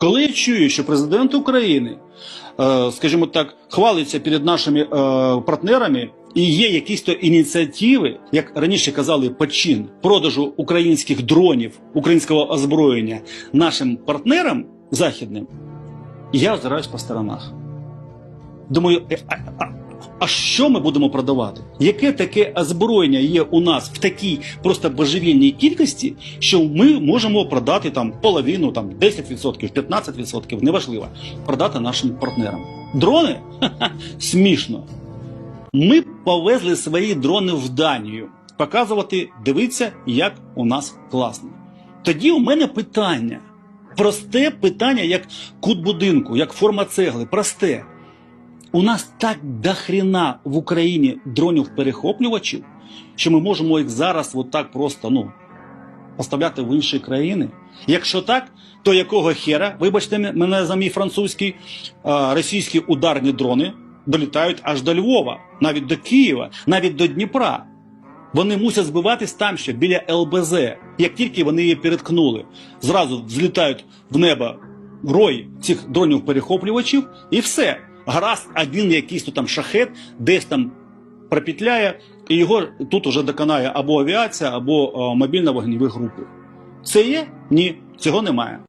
Коли я чую, що президент України, е, скажімо так, хвалиться перед нашими е, партнерами. І є якісь то ініціативи, як раніше казали, почин продажу українських дронів, українського озброєння нашим партнерам західним, я озираюсь по сторонах. Думаю, е, а, а, а що ми будемо продавати? Яке таке озброєння є у нас в такій просто божевільній кількості, що ми можемо продати там половину, там 10%, 15%, неважливо, продати нашим партнерам. Дрони? Ха-ха, смішно. Ми повезли свої дрони в Данію, показувати, дивіться, як у нас класно. Тоді у мене питання. Просте питання, як кут будинку, як форма цегли. Просте. У нас так дохріна в Україні дронів перехоплювачів, що ми можемо їх зараз от так просто ну, поставляти в інші країни. Якщо так, то якого хера, вибачте мене за мій французький, російські ударні дрони долітають аж до Львова, навіть до Києва, навіть до Дніпра. Вони мусять збиватись там ще біля ЛБЗ. Як тільки вони її переткнули, зразу взлітають в небо рой цих дронів перехоплювачів, і все. Гаразд, один якийсь то там шахет, десь там пропетляє, і його тут уже доконає або авіація, або мобільна мобільно-вогневі групи. Це є? Ні, цього немає.